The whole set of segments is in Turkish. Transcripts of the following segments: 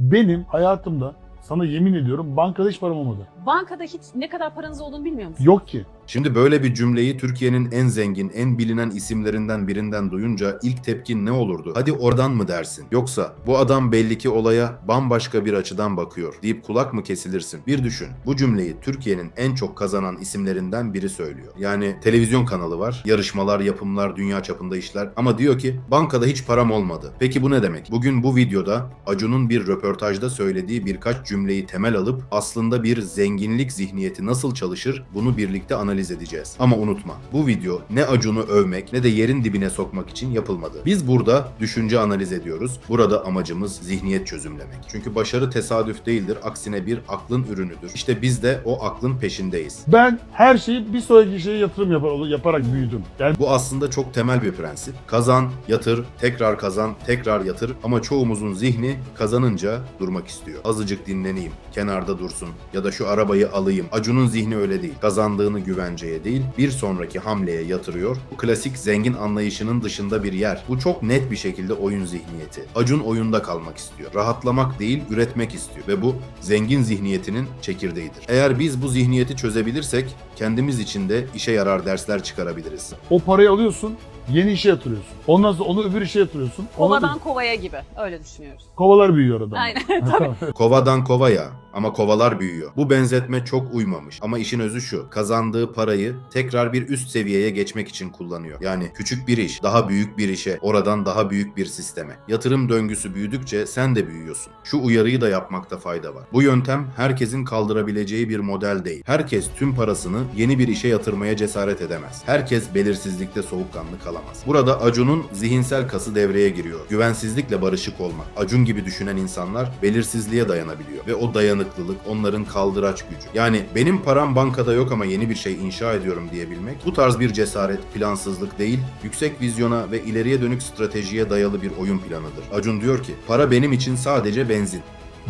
Benim hayatımda sana yemin ediyorum bankada hiç param olmadı. Bankada hiç ne kadar paranız olduğunu bilmiyor musunuz? Yok ki. Şimdi böyle bir cümleyi Türkiye'nin en zengin, en bilinen isimlerinden birinden duyunca ilk tepkin ne olurdu? Hadi oradan mı dersin? Yoksa bu adam belli ki olaya bambaşka bir açıdan bakıyor deyip kulak mı kesilirsin? Bir düşün. Bu cümleyi Türkiye'nin en çok kazanan isimlerinden biri söylüyor. Yani televizyon kanalı var, yarışmalar, yapımlar, dünya çapında işler ama diyor ki bankada hiç param olmadı. Peki bu ne demek? Bugün bu videoda Acun'un bir röportajda söylediği birkaç cümleyi temel alıp aslında bir zenginlik zihniyeti nasıl çalışır bunu birlikte analiz edeceğiz. Ama unutma bu video ne Acun'u övmek ne de yerin dibine sokmak için yapılmadı. Biz burada düşünce analiz ediyoruz. Burada amacımız zihniyet çözümlemek. Çünkü başarı tesadüf değildir. Aksine bir aklın ürünüdür. İşte biz de o aklın peşindeyiz. Ben her şeyi bir sonraki şeye yatırım yapar, yaparak büyüdüm. Yani Bu aslında çok temel bir prensip. Kazan, yatır, tekrar kazan, tekrar yatır ama çoğumuzun zihni kazanınca durmak istiyor. Azıcık dinleneyim, kenarda dursun ya da şu arabayı alayım. Acun'un zihni öyle değil. Kazandığını güvenceye değil, bir sonraki hamleye yatırıyor. Bu klasik zengin anlayışının dışında bir yer. Bu çok net bir şekilde oyun zihniyeti. Acun oyunda kalmak istiyor. Rahatlamak değil, üretmek istiyor ve bu zengin zihniyetinin çekirdeğidir. Eğer biz bu zihniyeti çözebilirsek kendimiz için de işe yarar dersler çıkarabiliriz. o parayı alıyorsun, yeni işe yatırıyorsun. Ondan sonra onu öbür işe yatırıyorsun. Ona Kovadan kovaya gibi. Öyle düşünüyoruz. kovalar büyüyor adam. Aynen. Kovadan kovaya ama kovalar büyüyor. Bu benzetme çok uymamış ama işin özü şu. Kazandığı parayı tekrar bir üst seviyeye geçmek için kullanıyor. Yani küçük bir iş, daha büyük bir işe, oradan daha büyük bir sisteme. Yatırım döngüsü büyüdükçe sen de büyüyorsun. Şu uyarıyı da yapmakta fayda var. Bu yöntem herkesin kaldırabileceği bir model değil. Herkes tüm parasını yeni bir işe yatırmaya cesaret edemez. Herkes belirsizlikte soğukkanlı kalamaz. Burada Acun'un zihinsel kası devreye giriyor. Güvensizlikle barışık olmak. Acun gibi düşünen insanlar belirsizliğe dayanabiliyor ve o dayanıklılık onların kaldıraç gücü. Yani benim param bankada yok ama yeni bir şey inşa ediyorum diyebilmek bu tarz bir cesaret, plansızlık değil, yüksek vizyona ve ileriye dönük stratejiye dayalı bir oyun planıdır. Acun diyor ki, para benim için sadece benzin.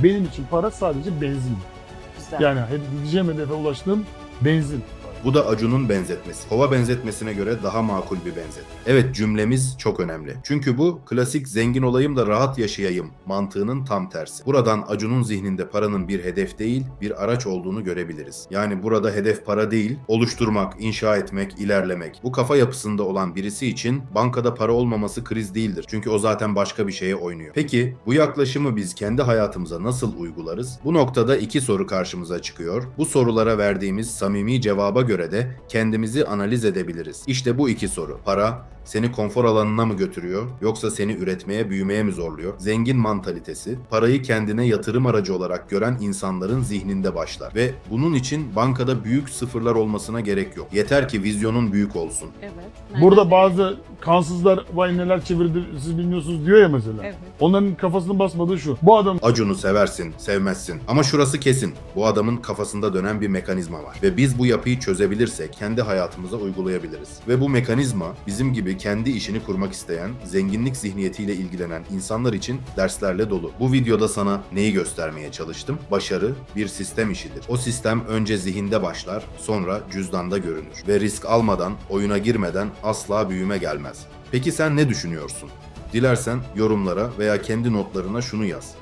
Benim için para sadece benzin. Güzel. Yani hedefe ulaştığım benzin. Bu da Acun'un benzetmesi. Kova benzetmesine göre daha makul bir benzetme. Evet cümlemiz çok önemli. Çünkü bu klasik zengin olayım da rahat yaşayayım mantığının tam tersi. Buradan Acun'un zihninde paranın bir hedef değil, bir araç olduğunu görebiliriz. Yani burada hedef para değil, oluşturmak, inşa etmek, ilerlemek. Bu kafa yapısında olan birisi için bankada para olmaması kriz değildir. Çünkü o zaten başka bir şeye oynuyor. Peki bu yaklaşımı biz kendi hayatımıza nasıl uygularız? Bu noktada iki soru karşımıza çıkıyor. Bu sorulara verdiğimiz samimi cevaba göre de kendimizi analiz edebiliriz. İşte bu iki soru. Para seni konfor alanına mı götürüyor yoksa seni üretmeye, büyümeye mi zorluyor? Zengin mantalitesi parayı kendine yatırım aracı olarak gören insanların zihninde başlar ve bunun için bankada büyük sıfırlar olmasına gerek yok. Yeter ki vizyonun büyük olsun. Evet. Burada bazı kansızlar vay neler çevirdi siz bilmiyorsunuz diyor ya mesela. Evet. Onların kafasının basmadığı şu. Bu adam Acun'u seversin, sevmezsin. Ama şurası kesin. Bu adamın kafasında dönen bir mekanizma var. Ve biz bu yapıyı çözebilirsek kendi hayatımıza uygulayabiliriz. Ve bu mekanizma bizim gibi kendi işini kurmak isteyen, zenginlik zihniyetiyle ilgilenen insanlar için derslerle dolu. Bu videoda sana neyi göstermeye çalıştım? Başarı bir sistem işidir. O sistem önce zihinde başlar, sonra cüzdanda görünür. Ve risk almadan, oyuna girmeden asla büyüme gelmez. Peki sen ne düşünüyorsun? Dilersen yorumlara veya kendi notlarına şunu yaz.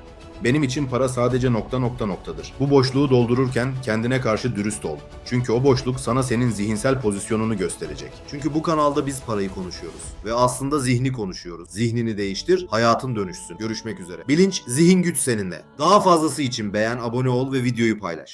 Benim için para sadece nokta nokta noktadır. Bu boşluğu doldururken kendine karşı dürüst ol. Çünkü o boşluk sana senin zihinsel pozisyonunu gösterecek. Çünkü bu kanalda biz parayı konuşuyoruz. Ve aslında zihni konuşuyoruz. Zihnini değiştir, hayatın dönüşsün. Görüşmek üzere. Bilinç, zihin güç seninle. Daha fazlası için beğen, abone ol ve videoyu paylaş.